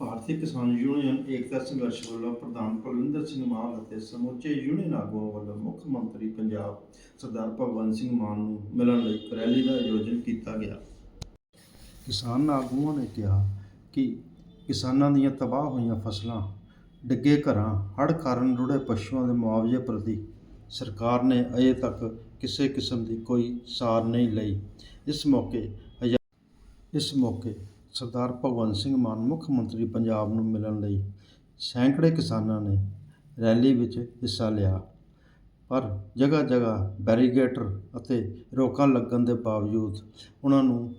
ਭਾਰਤੀ ਕਿਸਾਨ ਯੂਨੀਅਨ ਏਕਤਾ ਸੰਘਰਸ਼ ਵੱਲੋਂ ਪ੍ਰਧਾਨ ਕੁਲਵਿੰਦਰ ਸਿੰਘ ਮਾਨ ਅਤੇ ਸਮੁੱਚੇ ਯੂਨੀਅਨ ਆਗੂਆਂ ਵੱਲੋਂ ਮੁੱਖ ਮੰਤਰੀ ਪੰਜਾਬ ਸਰਦਾਰ ਭਗਵੰਤ ਸਿੰਘ ਮਾਨ ਨੂੰ ਮਿਲਣ ਲਈ ਇੱਕ ਰੈਲੀ ਦਾ ਆਯੋਜਨ ਕੀਤਾ ਗਿਆ। ਕਿਸਾਨ ਆਗੂਆਂ ਨੇ ਕਿਹਾ ਕਿ ਕਿਸਾਨਾਂ ਦੀਆਂ ਤਬਾਹ ਹੋਈਆਂ ਫਸਲਾਂ, ਡਿੱਗੇ ਘਰਾਂ, ਹੜ੍ਹ ਕਾਰਨ ਰੁੜੇ ਪਸ਼ੂਆਂ ਦੇ ਮੁਆਵਜ਼ੇ ਪ੍ਰਤੀ ਸਰਕਾਰ ਨੇ ਅਜੇ ਤੱਕ ਕਿਸੇ ਕਿਸਮ ਦੀ ਕੋਈ ਸਾਰ ਨਹੀਂ ਲਈ। ਇਸ ਮੌਕੇ ਇਸ ਮੌਕੇ ਸਰਦਾਰ ਭਗਵੰਤ ਸਿੰਘ ਮਾਨ, ਮੁੱਖ ਮੰਤਰੀ ਪੰਜਾਬ ਨੂੰ ਮਿਲਣ ਲਈ ਸੈਂਕੜੇ ਕਿਸਾਨਾਂ ਨੇ ਰੈਲੀ ਵਿੱਚ ਹਿੱਸਾ ਲਿਆ। ਪਰ ਜਗ੍ਹਾ ਜਗ੍ਹਾ ਬੈਰੀਗੇਟਰ ਅਤੇ ਰੋਕਾਂ ਲੱਗਣ ਦੇ ਬਾਵਜੂਦ ਉਹਨਾਂ ਨੂੰ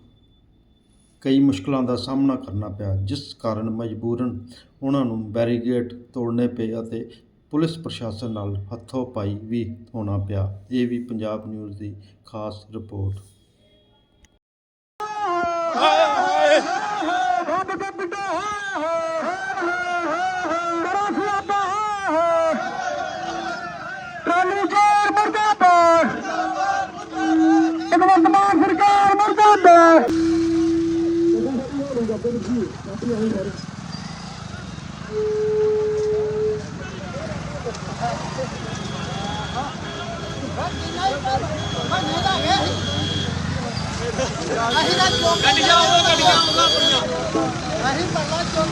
ਕਈ ਮੁਸ਼ਕਲਾਂ ਦਾ ਸਾਹਮਣਾ ਕਰਨਾ ਪਿਆ, ਜਿਸ ਕਾਰਨ ਮਜਬੂਰਨ ਉਹਨਾਂ ਨੂੰ ਬੈਰੀਗੇਟ ਤੋੜਨੇ ਪਏ ਅਤੇ ਪੁਲਿਸ ਪ੍ਰਸ਼ਾਸਨ ਨਾਲ ਹੱਥੋਂ ਪਾਈ ਵੀ ਹੋਣਾ ਪਿਆ। ਇਹ ਵੀ ਪੰਜਾਬ ਨਿਊਜ਼ ਦੀ ਖਾਸ ਰਿਪੋਰਟ ਰੱਬ ਦਾ ਬਿੱਟਾ ਕਰੋ ਖਿਲਾਫਾ ਟਰਾਲੀ ਕਾਰ ਮੁਰਦਾਬਾਦ ਭਗਵੰਤ ਮਾਨ ਸਰਕਾਰ ਮੁਰਦਾਬਾਦ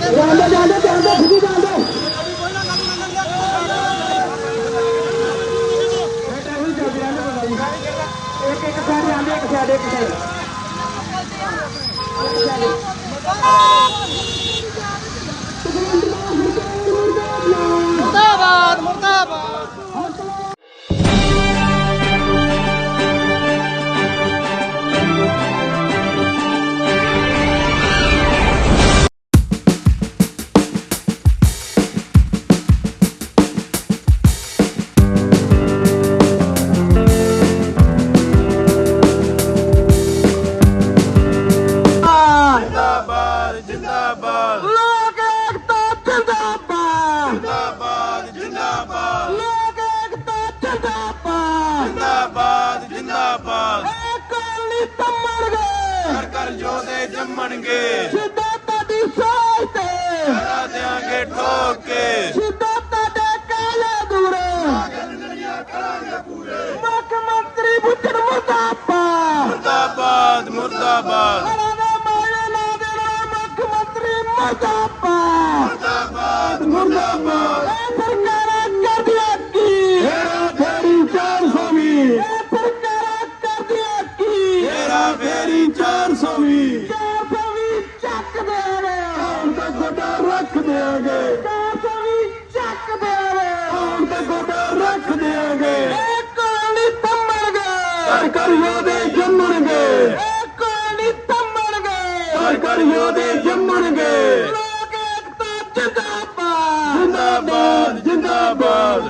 ਜਾਂਦੇ ਜਾਂਦੇ ਜਾਂਦੇ ਖੁਦੀ ਜਾਂਦੇ ਇੱਕ ਇੱਕ ਸਾਰੇ ਆਂਦੇ ਇੱਕ ਸਾਡੇ ਇੱਕ ਸਾਡੇ ਜੰਮਣਗੇ ਸਿੱਧਾ ਤੁਹਾਡੀ ਸਾਹ ਤੇ। ਕਰਾ ਦਿਆਂਗੇ ਠੋਕ ਕੇ। ਸਿੱਧਾ ਤੁਹਾਡੇ ਕਾਲੇ ਦੂਰੇ ਮੁੱਖ ਮੰਤਰੀ ਬੁੱਟਰ ਮੁਰਦਾਬਾਦ। ਮੁਰਦਾਬਾਦ ਮੁਰਦਾਬਾਦ। ਦੇ ਮੁਰਦਾਬਾਦ ਮੁਰਦਾਬਾਦ। ਰੱਖ ਦਿਆਂਗੇ ਇਹ ਕਾਲੀ ਤੰਮੜ ਕਰ ਗਏ ਕਰ ਯੋਦੇ ਜੰਮਣਗੇ। ਇਹ ਕਾਲੀ ਤੰਮੜ ਗਏ ਕਰ ਕਰ ਯੋਦੇ ਜੰਮਣਗੇ। ਲੋਕ ਏਕਤਾ ਜਿੰਦਾਬਾਦ। ਜਿੰਦਾਬਾਦ ਜਿੰਦਾਬਾਦ।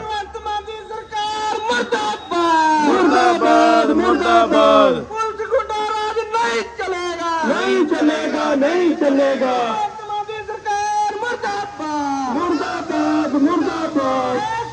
ਸਰਕਾਰ ਮੁਰਦਾਬਾਦ। ਮੁਰਦਾਬਾਦ ਮੁਰਦਾਬਾਦ। ਪੁਲਿਸ ਗੁੰਡਾ ਰਾਜ ਨਹੀਂ ਚਲੇਗਾ। ਨਹੀਂ ਚੱਲੇਗਾ ਨਹੀਂ ਚੱਲੇਗਾ। ਸਰਕਾਰ ਮੁਰਦਾਬਾਦ। ਮੁਰਦਾਬਾਦ ਮੁਰਦਾਬਾਦ।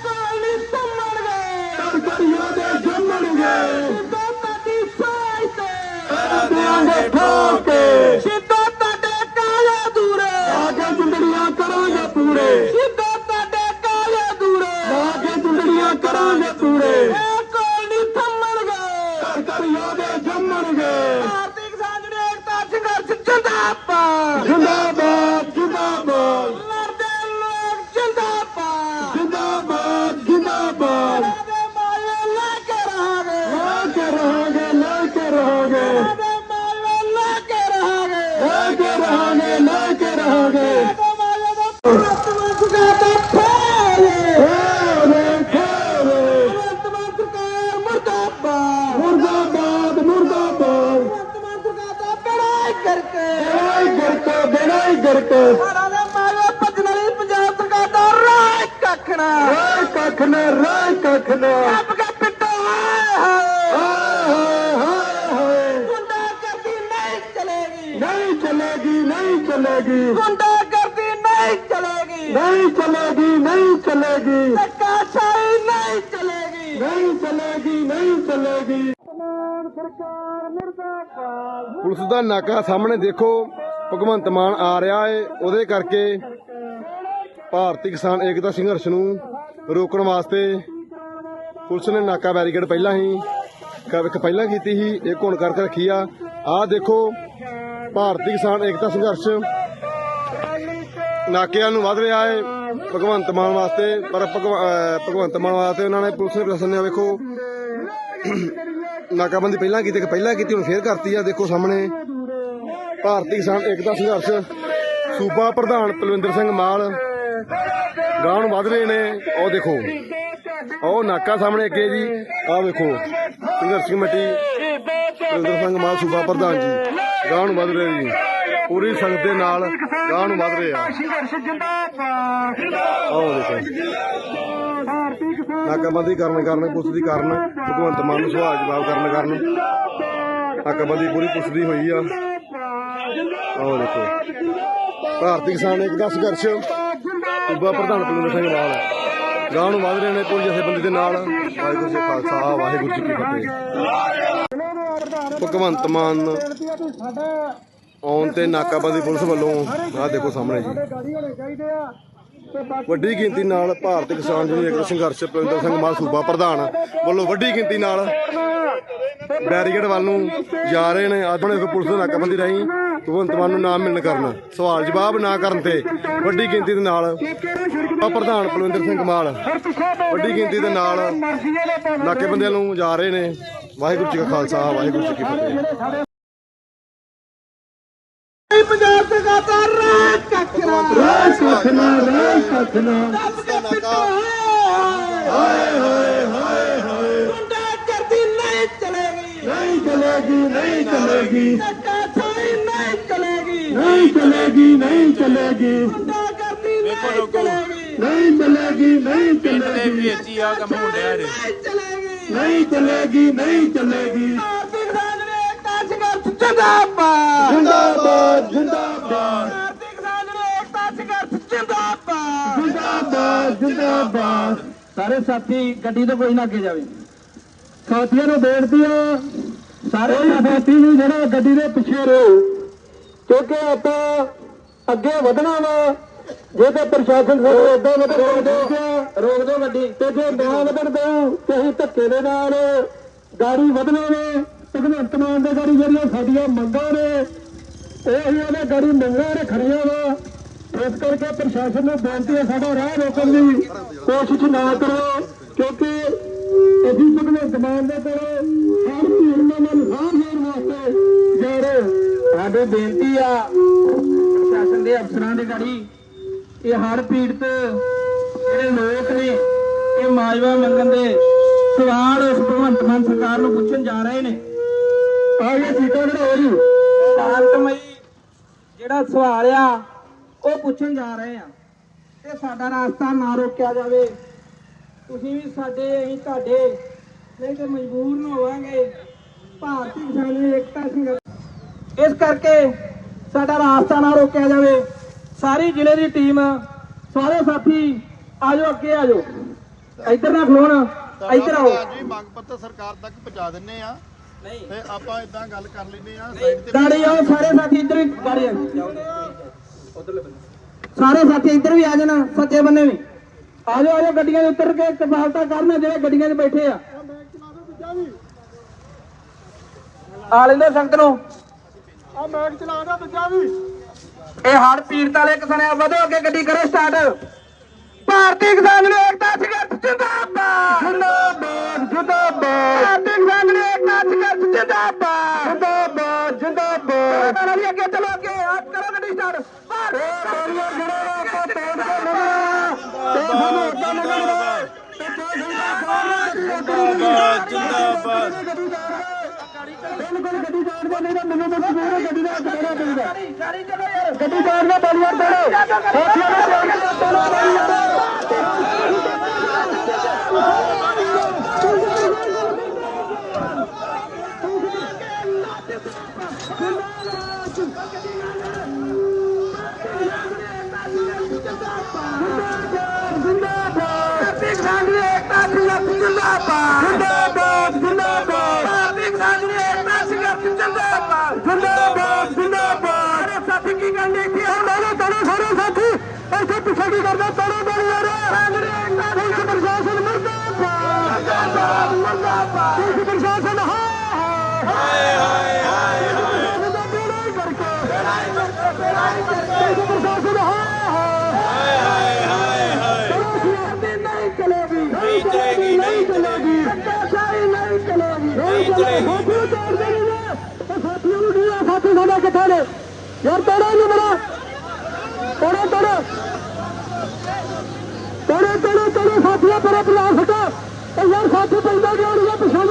ਕਰਾ ਦਿਆਂਗੇ ਠੋਕ। ਕੇ ਸਿੱਧਾ ਤੁਹਾਡੇ ਕਾਲੇ ਦੂਰੇ। ਆਗੇ ਚੁੰਦੜੀਆਂ ਕਰਾਂਗੇ ਪੂਰੇ। ਸਿੱਧਾ ਤੁਹਾਡੇ ਕਾਲੇ ਦੂਰੇ। ਆਗੇ ਚੁੰਦੜੀਆਂ ਕਰਾਂਗੇ ਪੂਰੇ। ਇਹ ਕੋਲ ਨਹੀਂ ਥੰਮਣ ਗਏ ਕਰ ਕਰ ਯੋਦੇ ਜੰਮਣਗੇ। ਕਿਸਾਨ ਜਿਹੜੇ ਏਕਤਾ ਸੰਘਰਸ਼ ਜਿੰਦਾਬਾਦ। ਬੜਾਈ ਕਰਕੇ ਬੇੜਾਈ ਗਰਕ ਬੇੜਾਈ ਗਰਕ। ਸਾਰਾ ਦੇ ਮਾਰੇ ਭੱਜਣ ਵਾਲੀ ਪੰਜਾਬ ਸਰਕਾਰ ਦਾ ਰਾਜ ਕੱਖਣਾ। ਰਾਏ ਕੱਖ ਨੇ ਰਾਏ ਕੱਖ ਨੇ ਰੱਬ ਕੇ ਪਿੱਟੋ ਹਾਏ ਹਾਏ। ਗੁੰਡਾ ਕਰਦੀ ਨਹੀਂ ਚਲੇਗੀ। ਨਹੀਂ ਚੱਲੇਗੀ ਨਹੀਂ ਚੱਲੇਗੀ। ਗੁੰਡਾ ਕਰਦੀ ਨਹੀਂ ਚਲੇਗੀ। ਨਹੀਂ ਚੱਲੇਗੀ ਨਹੀਂ ਚੱਲੇਗੀ। ਚੱਲੇਗੀ। ਸਰਕਾਰ ਮੁਰਦਾਬਾਦ ਪੁਲਿਸ ਦਾ ਨਾਕਾ ਸਾਹਮਣੇ ਦੇਖੋ ਭਗਵੰਤ ਮਾਨ ਆ ਰਿਹਾ ਏ ਉਹਦੇ ਕਰਕੇ ਭਾਰਤੀ ਕਿਸਾਨ ਏਕਤਾ ਸੰਘਰਸ਼ ਨੂੰ ਰੋਕਣ ਵਾਸਤੇ ਪੁਲਿਸ ਨੇ ਨਾਕਾ ਬੈਰੀਕੇਡ ਪਹਿਲਾਂ ਹੀ ਇੱਕ ਪਹਿਲਾਂ ਕੀਤੀ ਸੀ ਇੱਕ ਹੁਣ ਕਰਕੇ ਰੱਖੀ ਆ। ਆਹ ਦੇਖੋ ਭਾਰਤੀ ਕਿਸਾਨ ਏਕਤਾ ਸੰਘਰਸ਼ ਨਾਕਿਆਂ ਨੂੰ ਵੱਧ ਰਿਹਾ ਹੈ ਭਗਵੰਤ ਮਾਨ ਵਾਸਤੇ ਪਰ ਭਗਵੰਤ ਮਾਨ ਵਾਸਤੇ ਉਹਨਾਂ ਨੇ ਪੁਲਿਸ ਨੇ ਪ੍ਰਸ਼ਾਸਨ ਨੇ ਵੇਖੋ ਨਾਕਾਬੰਦੀ ਪਹਿਲਾਂ ਕੀਤੀ ਕਿ ਪਹਿਲਾਂ ਕੀਤੀ, ਹੁਣ ਫੇਰ ਕਰਤੀ ਆ। ਦੇਖੋ ਸਾਹਮਣੇ ਭਾਰਤੀ ਕਿਸਾਨ ਏਕਤਾ ਸੰਘਰਸ਼। ਸੂਬਾ ਪ੍ਰਧਾਨ ਤਲਵਿੰਦਰ ਸਿੰਘ ਮਾਲ। ਗਾਂਹ ਵੱਧ ਰਹੇ ਨੇ। ਉਹ ਦੇਖੋ, ਉਹ ਨਾਕਾ ਸਾਹਮਣੇ ਅੱਗੇ ਜੀ। ਆਹ ਵੇਖੋ, ਸੰਘਰਸ਼ ਕਮੇਟੀ। ਤਲਵਿੰਦਰ ਸਿੰਘ ਮਾਲ, ਸੂਬਾ ਪ੍ਰਧਾਨ ਜੀ। ਗਾਂਹ ਨੂੰ ਵੱਧ ਰਹੇ ਜੀ। ਪੂਰੀ ਸੰਗਤ ਦੇ ਨਾਲ ਗਾਂਹ ਨੂੰ ਵੱਧ ਰਹੇ ਆ। ਸੰਘਰਸ਼ ਜਿੰਦਾਬਾਦ ਆਹ ਦੇਖੋ। ਨਾਕਾਬੰਦੀ ਕਰਨ ਕਾਰਨ, ਪੁਲਿਸ ਦੀ ਕਾਰਨ, ਭਗਵੰਤ ਮਾਨ ਨੂੰ ਸਵਾਲ ਜਵਾਬ ਕਰਨ ਕਾਰਨ ਨਾਕਾਬੰਦੀ ਪੂਰੀ ਪੁਲਿਸ ਦੀ ਹੋਈ ਆ। ਆਹ ਦੇਖੋ। ਭਾਰਤੀ ਕਿਸਾਨ ਏਕਤਾ ਸੰਘਰਸ਼ ਸੂਬਾ ਪ੍ਰਧਾਨ ਕੁਲਵਿੰਦਰ ਸਿੰਘ ਮਾਲ ਗਾਂਹ ਨੂੰ ਵੱਧ ਰਹੇ ਨੇ ਪੁਲਿਸ ਜਥੇਬੰਦੀ ਦੇ ਨਾਲ। ਵਾਹਿਗੁਰੂ ਜੀ ਖਾਲਸਾ, ਵਾਹਿਗੁਰੂ ਜੀ ਕੀ ਫਤਿਹ। ਭਗਵੰਤ ਮਾਨ ਆਉਣ ਤੇ ਨਾਕਾਬੰਦੀ ਪੁਲਿਸ ਵੱਲੋਂ, ਆਹ ਦੇਖੋ ਸਾਹਮਣੇ ਜੀ। ਵੱਡੀ ਗਿਣਤੀ ਨਾਲ ਭਾਰਤੀ ਕਿਸਾਨ ਯੂਨੀਅਨ ਸੰਘਰਸ਼ ਪ੍ਰਵਿੰਦਰ ਸਿੰਘ ਮਾਲ ਸੂਬਾ ਪ੍ਰਧਾਨ ਵੱਲੋਂ ਵੱਡੀ ਗਿਣਤੀ ਨਾਲ ਬੈਰੀਕੇਡ ਵੱਲ ਨੂੰ ਜਾ ਰਹੇ ਨੇ। ਆਪਣੇ ਪੁਲਿਸ ਦੇ ਨਾਕਾਬੰਦੀ ਰਾਹੀਂ ਭਗਵੰਤ ਮਾਨ ਨੂੰ ਨਾਮ ਮਿਲਣ ਕਰਨ। ਸਵਾਲ ਜਵਾਬ ਨਾ ਕਰਨ ਤੇ ਵੱਡੀ ਗਿਣਤੀ ਦੇ ਨਾਲ ਪ੍ਰਧਾਨ ਪਲਵਿੰਦਰ ਸਿੰਘ ਮਾਲ ਵੱਡੀ ਗਿਣਤੀ ਦੇ ਨਾਲ ਨਾਕੇਬੰਦੀਆਂ ਨੂੰ ਜਾ ਰਹੇ ਨੇ। ਵਾਹਿਗੁਰੂ ਜੀ ਕਾ ਖਾਲਸਾ, ਵਾਹਿਗੁਰੂ ਜੀ ਕੀ ਫਤਿਹ। ਪੰਜਾਬ ਤੇ ਗਾਤਾ ਰਾਜ ਕੱਖਰਾ ਰਾਜ ਸਖਨਾ ਰਾਜ ਸਖਨਾ ਹਾਏ ਹਾਏ ਹਾਏ ਹਾਏ ਗੁੰਡਾ ਕਰਦੀ ਨਹੀਂ ਚਲੇਗੀ ਨਹੀਂ ਚਲੇਗੀ ਨਹੀਂ ਚਲੇਗੀ ਧੱਕਾ ਥਾਈ ਨਹੀਂ ਚਲੇਗੀ ਨਹੀਂ ਚਲੇਗੀ ਨਹੀਂ ਚਲੇਗੀ ਗੁੰਡਾ ਕਰਦੀ ਨਹੀਂ ਚਲੇਗੀ ਨਹੀਂ ਚਲੇਗੀ ਨਹੀਂ ਚਲੇਗੀ ਵੇਚੀ ਆ ਕੰਮ ਮੁੰਡਿਆ ਰੇ ਨਹੀਂ ਚਲੇਗੀ ਨਹੀਂ ਚਲੇਗੀ ਨਹੀਂ ਚਲੇਗੀ ਜਿੰਦਾਬਾਦ। ਜਿੰਦਾਬਾਦ ਜਿੰਦਾਬਾਦ। ਭਾਰਤੀ ਕਿਸਾਨ ਨੇ ਏਕਤਾ ਸੰਘਰਸ਼ ਜਿੰਦਾਬਾਦ। ਜਿੰਦਾਬਾਦ ਜਿੰਦਾਬਾਦ। ਸਾਰੇ ਸਾਥੀ ਗੱਡੀ ਤੋਂ ਕੋਈ ਨਾ ਅੱਗੇ ਜਾਵੇ। ਸਾਥੀਆਂ ਨੂੰ ਬੇਨਤੀ ਆ ਸਾਰੇ ਸਾਥੀ ਨੂੰ ਜਿਹੜਾ ਗੱਡੀ ਦੇ ਪਿੱਛੇ ਰਹੋ ਕਿਉਂਕਿ ਆਪਾਂ ਅੱਗੇ ਵਧਣਾ ਵਾ। ਜੇ ਤੇ ਪ੍ਰਸ਼ਾਸਨ ਸਾਨੂੰ ਏਦਾਂ ਵਧਣ ਰੋਕ ਦੋ। ਰੋਕ ਦੋ। ਗੱਡੀ। ਤੇ ਜੇ ਨਾ ਵਧਣ ਦਿਓ ਤੇ ਅਸੀਂ ਧੱਕੇ ਦੇ ਨਾਲ ਗਾੜੀ ਵਧਣਾ ਵੇ। ਭਗਵੰਤ ਮਾਨ ਦੇ ਗਾੜੀ ਜਿਹੜੀਆਂ ਸਾਡੀਆਂ ਮੰਗਾਂ ਨੇ, ਉਹ ਅਸੀਂ ਉਹਨੇ ਗਾੜੀ ਮੰਗਾਂ ਰੱਖਣੀਆਂ ਵਾ। ਇਸ ਕਰਕੇ ਪ੍ਰਸ਼ਾਸਨ ਨੂੰ ਬੇਨਤੀ ਹੈ ਸਾਡਾ ਰਾਹ ਰੋਕਣ ਦੀ ਕੋਸ਼ਿਸ਼ ਨਾ ਕਰੋ, ਕਿਉਂਕਿ ਅਸੀਂ ਭਗਵੰਤ ਮਾਨ ਦੇ ਕੋਲ ਹਰ ਭੀੜ ਨਾਲ ਇਨਸਾਫ ਲੈਣ ਵਾਸਤੇ ਜਾ ਰਹੇ ਸਾਡੇ ਬੇਨਤੀ ਆ, ਪ੍ਰਸ਼ਾਸਨ ਦੇ ਅਫਸਰਾਂ ਦੇ ਗਾੜੀ, ਇਹ ਹਰ ਭੀੜ ਤੇ ਜਿਹੜੇ ਲੋਕ ਨੇ, ਇਹ ਮਾਜਵਾ ਮੰਗਣ ਦੇ ਸਵਾਲ ਇਸ ਭਗਵੰਤ ਮਾਨ ਸਰਕਾਰ ਨੂੰ ਪੁੱਛਣ ਜਾ ਰਹੇ ਨੇ। ਆ ਗਿਆ ਸੀਟਾਂ ਜਿਹੜਾ ਹੋ ਰਹੀ ਸ਼ਾਂਤਮਈ ਜਿਹੜਾ ਸਵਾਲ ਆ ਉਹ ਪੁੱਛਣ ਜਾ ਰਹੇ ਆ। ਤੇ ਸਾਡਾ ਰਾਸਤਾ ਨਾ ਰੋਕਿਆ ਜਾਵੇ। ਤੁਸੀਂ ਵੀ ਸਾਡੇ ਅਸੀਂ ਤੁਹਾਡੇ। ਨਹੀਂ ਤੇ ਮਜਬੂਰ ਨਾ ਹੋਵਾਂਗੇ। ਭਾਰਤੀ ਕਿਸਾਨ ਏਕਤਾ ਸੰਘਰਸ਼ ਇਸ ਕਰਕੇ ਸਾਡਾ ਰਾਸਤਾ ਨਾ ਰੋਕਿਆ ਜਾਵੇ। ਸਾਰੀ ਜ਼ਿਲ੍ਹੇ ਦੀ ਟੀਮ ਸਾਰੇ ਸਾਥੀ ਆਜੋ ਅੱਗੇ ਆਜੋ। ਇੱਧਰ ਨਾ ਖਲੋਣ ਇੱਧਰ ਆਓ। ਜੀ ਮੰਗ ਪੱਤਰ ਸਰਕਾਰ ਤੱਕ ਪਹੁੰਚਾ ਦਿੰਨੇ ਆ ਤੇ ਆਪਾਂ ਇਦਾਂ ਗੱਲ ਕਰ ਲੈਨੇ ਆ ਸਾਈਡ ਤੇ ਗਾੜੀ ਆਓ ਸਾਰੇ ਸਾਥੀ ਇੱਧਰ ਵੀ ਗਾੜੀ ਆਓ ਸਾਰੇ ਸਾਥੀ ਇੱਧਰ ਵੀ ਆ ਜਾਣ ਸੱਜੇ ਬੰਨੇ ਵੀ। ਆ ਜਾਓ ਆ ਜਾਓ ਗੱਡੀਆਂ 'ਚ ਉਤਰ ਕੇ ਕਫਾਲਤਾ ਕਰਨ ਜਿਹੜੇ ਗੱਡੀਆਂ 'ਚ ਬੈਠੇ ਆ। ਆ ਲੈਂਦੇ ਸੰਗਤ ਨੂੰ। ਆ ਮੈਗ ਚਲਾ ਦਾ ਦੂਜਾ ਵੀ। ਇਹ ਹੜ ਪੀੜਤ ਵਾਲੇ ਕਿਸਾਨਾਂ ਵਧੋ ਅੱਗੇ ਗੱਡੀ ਕਰੋ ਸਟਾਰਟ। ਭਾਰਤੀ ਕਿਸਾਨ ਨੇ ਏਕਤਾ ਸੰਘਰਸ਼ ਜਿੰਦਾਬਾਦ। ਜਿੰਦਾਬਾਦ ਜਿੰਦਾਬਾਦ। ਭਾਰਤੀ ਕਿਸਾਨ ਨੇ ਏਕਤਾ ਸੰਘਰਸ਼ ਜਿੰਦਾਬਾਦ। ਜਿੰਦਾਬਾਦ ਜਿੰਦਾਬਾਦ। ਮੇਰਾ ਵੀ ਅੱਗੇ ਚਲੋ ਅੱਗੇ। ਆ ਕਰੋ ਗੱਡੀ ਸਟਾਰਟ ਭਾਰਤੀ ਕਿਸਾਨ ਜਿਹੜੇ ਆਪਾਂ ਤੇਜ਼ ਕਰਨਾ ਤੇ ਸਾਨੂੰ ਅੱਗੇ ਲੱਗਣਾ ਜਿੰਦਾਬਾਦ ਜਿੰਦਾਬਾਦ। ਬਿਲਕੁਲ ਗੱਡੀ ਜਾਣ ਦਾ ਨਹੀਂ ਤਾਂ ਮੈਨੂੰ ਤਾਂ ਮੇਰੇ ਗੱਡੀ ਦਾ ਅੱਗੇ ਦੇਣਾ ਪੈਂਦਾ ਗਾੜੀ ਚਲੋ ਯਾਰ ਗੱਡੀ ਜਾਣ ਦਾ ਬੈਰੀਅਰ ਦੇਣਾ ਸਾਥੀਆਂ ਨੂੰ ਬੇਨਤੀ ਹੈ, ਚਲੋ ਬੈਰੀਅਰ ਭਾਰਤੀ ਕਿਸਾਨ ਦੀ ਏਕਤਾ ਸੰਘਰਸ਼ ਜਿੰਦਾਬਾਦ ਜਿੰਦਾਬਾਦ ਜਿੰਦਾਬਾਦ नहीं करना तड़ो तड़ी आ रहा पुलिस प्रशासन मुर्दाबाद। पुलिस प्रशासन साथियों साथियों साथियों यार तोड़ो नहीं मेरा। तोड़ो तोड़ो। ਤੋੜੋ ਤੋੜੋ ਤੋੜੋ ਤੋੜੋ ਸਾਥੀਆਂ ਪਰੇ ਪਲਾ ਸਕਾ ਯਾਰ ਸਾਥੀ ਪੈਂਦਾ ਗਿਆ ਨਹੀਂ ਪਛਾਣ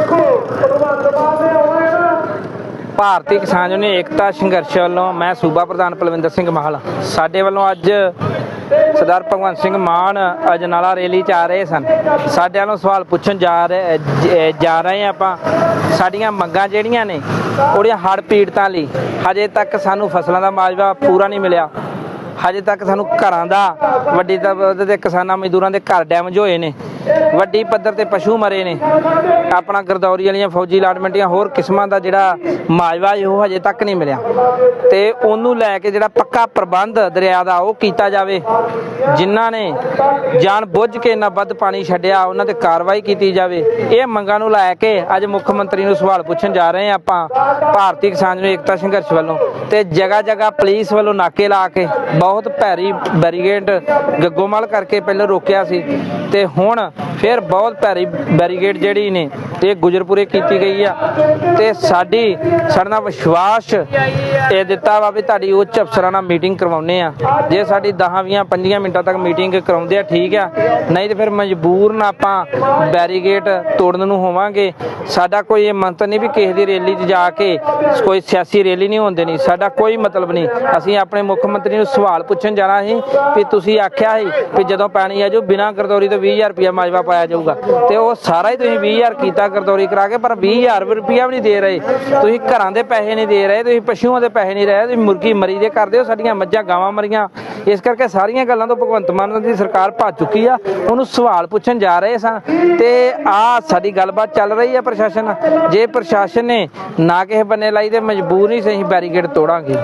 ਭਾਰਤੀ ਕਿਸਾਨ ਯੂਨੀਅਨ ਏਕਤਾ ਸੰਘਰਸ਼ ਵੱਲੋਂ ਮੈਂ ਸੂਬਾ ਪ੍ਰਧਾਨ ਪਲਵਿੰਦਰ ਸਿੰਘ ਮਾਹਲ। ਸਾਡੇ ਵੱਲੋਂ ਅੱਜ ਸਰਦਾਰ ਭਗਵੰਤ ਸਿੰਘ ਮਾਨ ਅਜਨਾਲਾ ਰੈਲੀ 'ਚ ਆ ਰਹੇ ਸਨ। ਸਾਡੇ ਵੱਲੋਂ ਸਵਾਲ ਪੁੱਛਣ ਜਾ ਰਹੇ ਜਾ ਰਹੇ ਹਾਂ ਆਪਾਂ। ਸਾਡੀਆਂ ਮੰਗਾਂ ਜਿਹੜੀਆਂ ਨੇ, ਉਹਦੀਆਂ ਹੜ੍ਹ ਪੀੜਤਾਂ ਲਈ ਹਜੇ ਤੱਕ ਸਾਨੂੰ ਫਸਲਾਂ ਦਾ ਮਾਜਵਾ ਪੂਰਾ ਨਹੀਂ ਮਿਲਿਆ। ਹਜੇ ਤੱਕ ਸਾਨੂੰ ਘਰਾਂ ਦਾ, ਵੱਡੀ ਪੱਧਰ ਤੇ ਕਿਸਾਨਾਂ ਮਜ਼ਦੂਰਾਂ ਦੇ ਘਰ ਡੈਮੇਜ ਹੋਏ ਨੇ। ਵੱਡੀ ਪੱਧਰ ਤੇ ਪਸ਼ੂ ਮਰੇ ਨੇ। ਆਪਣਾ ਗਰਦੌਰੀ ਵਾਲੀਆਂ ਫੌਜੀ ਲਾਡਮੈਂਟੀਆਂ ਹੋਰ ਕਿਸਮਾਂ ਦਾ ਜਿਹੜਾ ਮਾਜਵਾ ਹੈ, ਉਹ ਹਜੇ ਤੱਕ ਨਹੀਂ ਮਿਲਿਆ। ਤੇ ਉਹਨੂੰ ਲੈ ਕੇ ਜਿਹੜਾ ਪੱਕਾ ਪ੍ਰਬੰਧ ਦਰਿਆ ਦਾ, ਉਹ ਕੀਤਾ ਜਾਵੇ। ਜਿਨ੍ਹਾਂ ਨੇ ਜਾਣ ਬੁੱਝ ਕੇ ਇੰਨਾ ਵੱਧ ਪਾਣੀ ਛੱਡਿਆ, ਉਹਨਾਂ ਤੇ ਕਾਰਵਾਈ ਕੀਤੀ ਜਾਵੇ। ਇਹ ਮੰਗਾਂ ਨੂੰ ਲੈ ਕੇ ਅੱਜ ਮੁੱਖ ਮੰਤਰੀ ਨੂੰ ਸਵਾਲ ਪੁੱਛਣ ਜਾ ਰਹੇ ਹਾਂ ਆਪਾਂ, ਭਾਰਤੀ ਕਿਸਾਨ ਯੂਨੀਅਨ ਏਕਤਾ ਸੰਘਰਸ਼ ਵੱਲੋਂ। ਤੇ ਜਗ੍ਹਾ ਜਗ੍ਹਾ ਪੁਲਿਸ ਵੱਲੋਂ ਨਾਕੇ ਲਾ ਕੇ ਬਹੁਤ ਭੈਰੀ ਬੈਰੀਗੇਡ ਗੱਗੋਮਲ ਕਰਕੇ ਪਹਿਲਾਂ ਰੋਕਿਆ ਸੀ ਤੇ ਹੁਣ ਫਿਰ ਬਹੁਤ ਭੈਰੀ ਬੈਰੀਗੇਡ ਜਿਹੜੀ ਨੇ ਇਹ ਗੁਜਰਪੁਰੇ ਕੀਤੀ ਗਈ ਆ ਤੇ ਸਾਡੀ, ਸਾਡੇ ਨਾਲ ਵਿਸ਼ਵਾਸ ਇਹ ਦਿੱਤਾ ਵਾ ਵੀ ਤੁਹਾਡੀ ਉੱਚ ਅਫਸਰਾਂ ਨਾਲ ਮੀਟਿੰਗ ਕਰਵਾਉਨੇ ਆ। ਜੇ ਸਾਡੀ 10 20 25 ਮਿੰਟਾਂ ਤੱਕ ਮੀਟਿੰਗ ਕਰਾਉਂਦੇ ਆ, ਠੀਕ ਆ। ਨਹੀਂ ਤੇ ਫਿਰ ਮਜ਼ਬੂਰ ਮਜਬੂਰਨ ਆਪਾਂ ਬੈਰੀਗੇਡ ਤੋੜਨ ਨੂੰ ਹੋਵਾਂਗੇ। ਸਾਡਾ ਕੋਈ ਇਹ ਮੰਤਰ ਨਹੀਂ ਵੀ ਕਿਸੇ ਦੀ ਰੈਲੀ 'ਚ ਜਾ ਕੇ ਕੋਈ ਸਿਆਸੀ ਰੈਲੀ ਨਹੀਂ ਹੋਣ ਨਹੀਂ ਸਾਡਾ ਕੋਈ ਮਤਲਬ ਨਹੀਂ। ਅਸੀਂ ਆਪਣੇ ਮੁੱਖ ਮੰਤਰੀ ਨੂੰ ਸਵਾਲ ਪੁੱਛਣ ਜਾਣਾ ਸੀ ਵੀ ਤੁਸੀਂ ਆਖਿਆ ਸੀ ਵੀ ਜਦੋਂ ਪਾਣੀ ਆ ਜਾਊ ਬਿਨਾਂ ਗਰਦੌਰੀ ਤੋਂ 20000 ਰੁਪਇਆ ਮਾਜਵਾ ਪਾਇਆ ਜਾਊਗਾ। ਤੇ ਉਹ ਸਾਰਾ ਹੀ ਤੁਸੀਂ 20000 ਕੀਤਾ ਗਰਦੌਰੀ ਕਰਾ ਕੇ, ਪਰ 20000 ਰੁਪਇਆ ਵੀ ਨਹੀਂ ਦੇ ਰਹੇ। ਤੁਸੀਂ ਘਰਾਂ ਦੇ ਪੈਸੇ ਨਹੀਂ ਦੇ ਰਹੇ, ਤੁਸੀਂ ਪਸ਼ੂਆਂ ਦੇ ਪੈਸੇ ਨਹੀਂ ਰਹੇ, ਤੁਸੀਂ ਮੁਰਗੀ ਮਰੀ ਦੇ ਕਰਦੇ ਹੋ, ਸਾਡੀਆਂ ਮੱਝਾਂ ਗਾਵਾਂ ਮਰੀਆਂ। ਇਸ ਕਰਕੇ ਸਾਰੀਆਂ ਗੱਲਾਂ ਤੋਂ ਭਗਵੰਤ ਮਾਨ ਦੀ ਸਰਕਾਰ ਭੱਜ ਚੁੱਕੀ ਆ। ਉਹਨੂੰ ਸਵਾਲ ਪੁੱਛਣ ਜਾ ਰਹੇ ਸਾਂ। ਤੇ ਆ ਸਾਡੀ ਗੱਲਬਾਤ ਚੱਲ ਰਹੀ ਆ ਪ੍ਰਸ਼ਾਸਨ। ਜੇ ਪ੍ਰਸ਼ਾਸਨ ਨੇ ਨਾ ਕਿਸੇ ਬੰਨੇ ਲਾਈ ਤੇ ਮਜਬੂਰ ਹੀ ਸਹੀ ਬੈਰੀਕੇਡ ਤੋੜਾਂਗੇ।